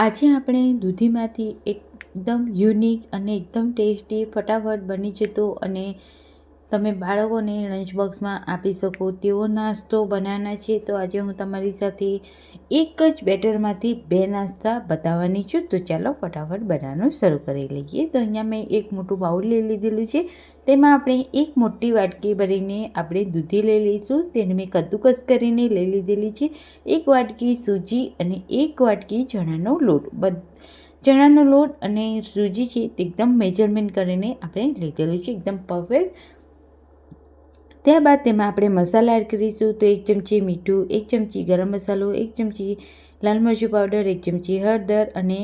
આજે આપણે દૂધીમાંથી એકદમ યુનિક અને એકદમ ટેસ્ટી ફટાફટ બની જતો અને તમે બાળકોને લંચ બોક્સમાં આપી શકો તેવો નાસ્તો બનાવવાના છે, તો આજે હું તમારી સાથે એક જ બેટરમાંથી બે નાસ્તા બતાવવાની છું. તો ચાલો ફટાફટ બનાવવાનું શરૂ કરી લઈએ. તો અહીંયા મેં એક મોટું બાઉલ લઈ લીધેલું છે. તેમાં આપણે એક મોટી વાટકી ભરીને આપણે દૂધી લઈ લઈશું. તેને મેં કદ્દુકસ કરીને લઈ લીધેલી છે. એક વાટકી સૂજી અને એક વાટકી ચણાનો લોટ. બધ, ચણાનો લોટ અને સૂજી છે તે એકદમ મેજરમેન્ટ કરીને આપણે લીધેલું છે. એકદમ પરફેક્ટ ત્યારબાદ તેમાં આપણે મસાલા એડ કરીશું તો એક ચમચી મીઠું, એક ચમચી ગરમ મસાલો, એક ચમચી લાલ મરચું પાવડર, એક ચમચી હળદર અને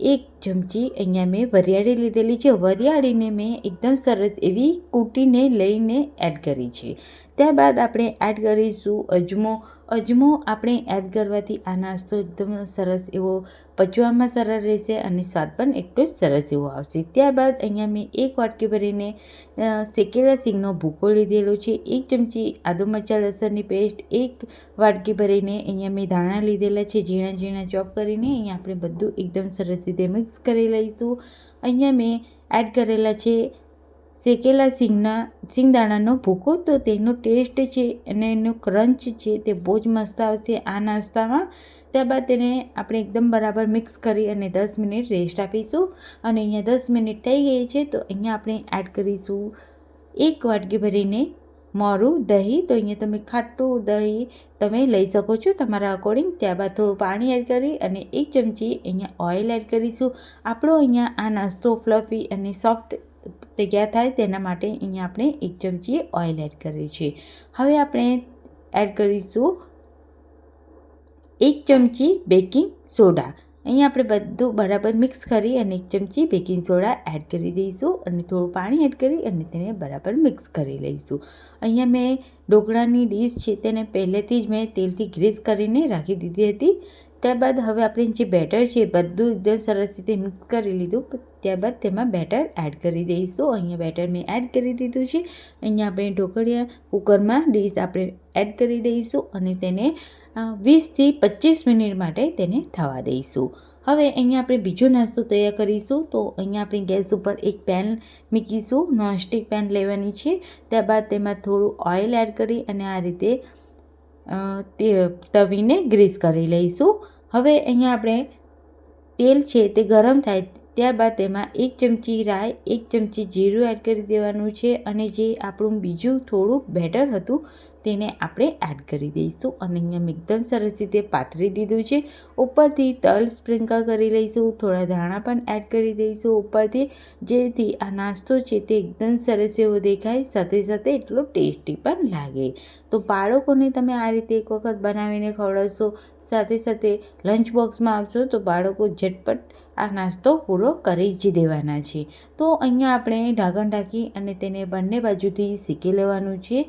એક ચમચી અહીંયા મેં વરિયાળી લીધેલી છે. વરિયાળીને મેં એકદમ સરસ એવી કૂટીને લઈને એડ કરી છે. ત્યારબાદ આપણે એડ કરીશું અજમો. અજમો આપણે એડ કરવાથી આ નાસ્તો એકદમ સરસ એવો પચવામાં સરળ રહેશે અને સ્વાદ પણ એટલો જ સરસ એવો આવશે. ત્યારબાદ અહીંયા મેં એક વાટકી ભરીને શેકેલા સિંગનો ભૂકો લીધેલો છે. એક ચમચી આદુ મરચાં લસણની પેસ્ટ, એક વાટકી ભરીને અહીંયા મેં ધાણા લીધેલા છે. ઝીણા ઝીણા ચોપ કરીને અહીંયા આપણે બધું એકદમ સરસ રીતે મિક્સ કરી લઈશું. અહીંયા મેં એડ કરેલા છે શેકેલા સિંગના સિંગદાણાનો ભૂકો તો તેનો ટેસ્ટ છે અને એનો ક્રંચ છે તે બહુ જ મસ્ત આવશે આ નાસ્તામાં. ત્યારબાદ તેને આપણે એકદમ બરાબર મિક્સ કરી અને દસ મિનિટ રેસ્ટ આપીશું. અને અહીંયા દસ મિનિટ થઈ ગઈ છે તો અહીંયા આપણે એડ કરીશું એક વાટકી ભરીને મોરું દહીં. તો અહીંયા તમે ખાટું દહીં તમે લઈ શકો છો તમારા અકોર્ડિંગ ત્યારબાદ થોડું પાણી એડ કરી અને એક ચમચી અહીંયા ઓઇલ એડ કરીશું. આપણો અહીંયા આ નાસ્તો ફ્લફી અને સોફ્ટ તૈયાર થાય તેના માટે અહીંયા આપણે એક ચમચી ઓઇલ એડ કર્યું છે. હવે આપણે એડ કરીશું એક ચમચી બેકિંગ સોડા. અહીંયા આપણે બધું બરાબર મિક્સ કરી અને એક ચમચી બેકિંગ સોડા એડ કરી દઈશું અને થોડું પાણી એડ કરી અને તેને બરાબર મિક્સ કરી લઈશું. અહીંયા મેં ઢોકળાની ડીશ છે તેને પહેલેથી જ મેં તેલથી ગ્રીસ કરીને રાખી દીધી હતી. ત્યારબાદ હવે આપણે જે બેટર છે બધું એકદમ સરસ રીતે મિક્સ કરી લીધું. ત્યારબાદ તેમાં બેટર એડ કરી દઈશું. અહીંયા બેટર મેં એડ કરી દીધું છે. અહીંયા આપણે ઢોકળિયા કુકરમાં ડીશ આપણે એડ કરી દઈશું અને તેને વીસથી પચીસ મિનિટ માટે તેને થવા દઈશું. હવે અહીંયા આપણે બીજો નાસ્તો તૈયાર કરીશું. તો અહીંયા આપણે ગેસ ઉપર એક પેન મૂકીશું. નોનસ્ટિક પેન લેવાની છે. ત્યારબાદ તેમાં થોડું ઓઇલ એડ કરી અને આ રીતે તે, તવીને ગ્રીસ કરી લઈશું. હવે અહીંયા આપણે તેલ છે તે ગરમ થાય ત્યારબાદ તેમાં એક ચમચી રાઈ, એક ચમચી જીરું એડ કરી દેવાનું છે અને જે આપણું બીજું થોડું બેટર હતું તેને આપણે એડ કરી દઈશું. અને અહીંયા એકદમ સરસ રીતે પાથરી દીધું છે. ઉપરથી તલ સ્પ્રિંકલ કરી લઈશું, થોડા ધાણા પણ એડ કરી દઈશું ઉપરથી. જેથી આ નાસ્તો છે તે એકદમ સરસ એવો દેખાય, સાથે સાથે એટલો ટેસ્ટી પણ લાગે. તો બાળકોને તમે આ રીતે એક વખત બનાવીને ખવડાવશો સાથે સાથે લંચ બોક્સમાં આવશો તો બાળકો ઝટપટ આ નાસ્તો પૂરો કરી જ દેવાના છે. તો અહીંયા આપણે ઢાંકણ ઢાંકી અને તેને બંને બાજુથી શેકી લેવાનું છે.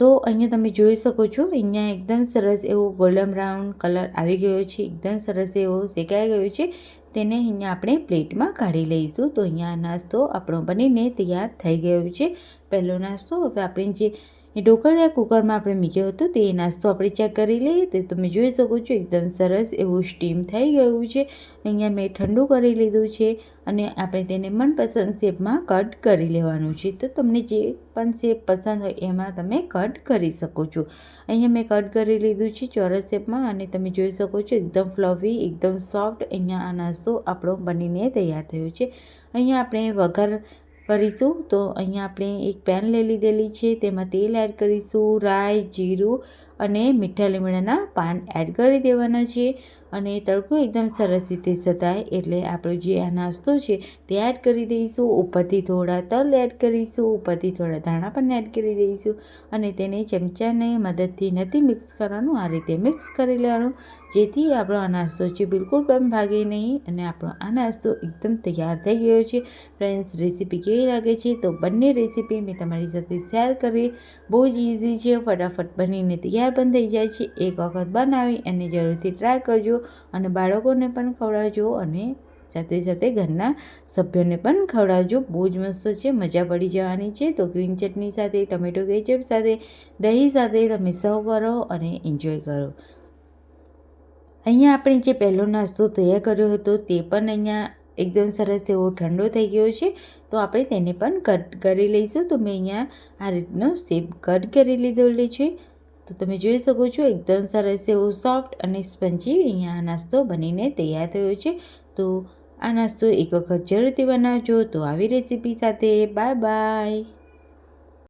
તો અહીંયા તમે જોઈ શકો છો, અહીંયા એકદમ સરસ એવો ગોલ્ડન બ્રાઉન કલર આવી ગયો છે, એકદમ સરસ એવો શેકાઈ ગયો છે. તેને અહીંયા આપણે પ્લેટમાં કાઢી લઈશું. તો અહીંયા નાસ્તો આપણો બનીને તૈયાર થઈ ગયો છે. પહેલો નાસ્તો, હવે આપણે જે એ ઢોકળિયા કુકરમાં આપણે મૂક્યો હતો, તે નાસ્તો આપણે ચેક કરી લઈએ, તો તમે જોઈ શકો છો, એકદમ સરસ એવું સ્ટીમ થઈ ગયું છે. અહીંયા મેં ઠંડુ કરી લીધું છે અને આપણે તેને મનપસંદ શેપમાં કટ કરી લેવાનું છે. તો તમને જે પણ શેપ પસંદ હોય એમાં તમે કટ કરી શકો છો. અહીંયા મેં કટ કરી લીધું છે ચોરસ શેપમાં અને તમે જોઈ શકો છો એકદમ ફ્લફી એકદમ સોફ્ટ અહીંયા આ નાસ્તો આપણો બનીને તૈયાર થયો છે. અહીંયા આપણે વઘાર કરીશું. તો અહીંયા આપણે એક પેન લઈ લીધેલી છે. તેમાં તેલ એડ કરીશું. રાઈ, જીરું અને મીઠા લીમડાના પાન એડ કરી દેવાના છે. અને તડકો એકદમ સરસ રીતે સતાય એટલે આપણો જે આ નાસ્તો છે તે એડ કરી દઈશું. ઉપરથી થોડા તલ એડ કરીશું. ઉપરથી થોડા ધાણા પણ એડ કરી દઈશું. અને તેને ચમચાની મદદથી નથી મિક્સ કરવાનું. આ રીતે મિક્સ કરી લેવાનું. જેથી આપણો આ નાસ્તો છે બિલકુલ પણ ભાગે નહીં અને આપણો આ નાસ્તો એકદમ તૈયાર થઈ ગયો છે. ફ્રેન્ડ્સ, રેસીપી કેવી લાગે છે તો બંને રેસીપી મેં તમારી સાથે શેર કરી. બહુ જ ઇઝી છે. ફટાફટ બનીને તૈયાર પણ થઈ જાય છે. એક વખત બનાવી અને જરૂરથી ટ્રાય કરજો અને બાળકોને પણ ખવડાવજો અને સાથે સાથે ઘરના સભ્યોને પણ ખવડાવજો. બહુ જ મસ્ત છે. મજા પડી જવાની છે. તો ગ્રીન ચટણી સાથે ટમેટો કેચપ સાથે, દહીં સાથે તમે સર્વ કરો અને એન્જોય કરો. અહીંયા આપણે જે પહેલો નાસ્તો તૈયાર કર્યો હતો તે પણ અહીંયા એકદમ સરસ એવો ઠંડો થઈ ગયો છે. તો આપણે તેને પણ કટ કરી લઈશું. તો મેં અહીંયા આ રીતનો શેપ કટ કરી લીધો છે. તો તમે જોઈ શકો છો, એકદમ સરસ એવો સોફ્ટ અને સ્પંજી અહીંયા નાસ્તો બનીને તૈયાર થયો છે. તો આ નાસ્તો એક વખત જરૂરથી બનાવજો. તો આવી રેસીપી સાથે બાય બાય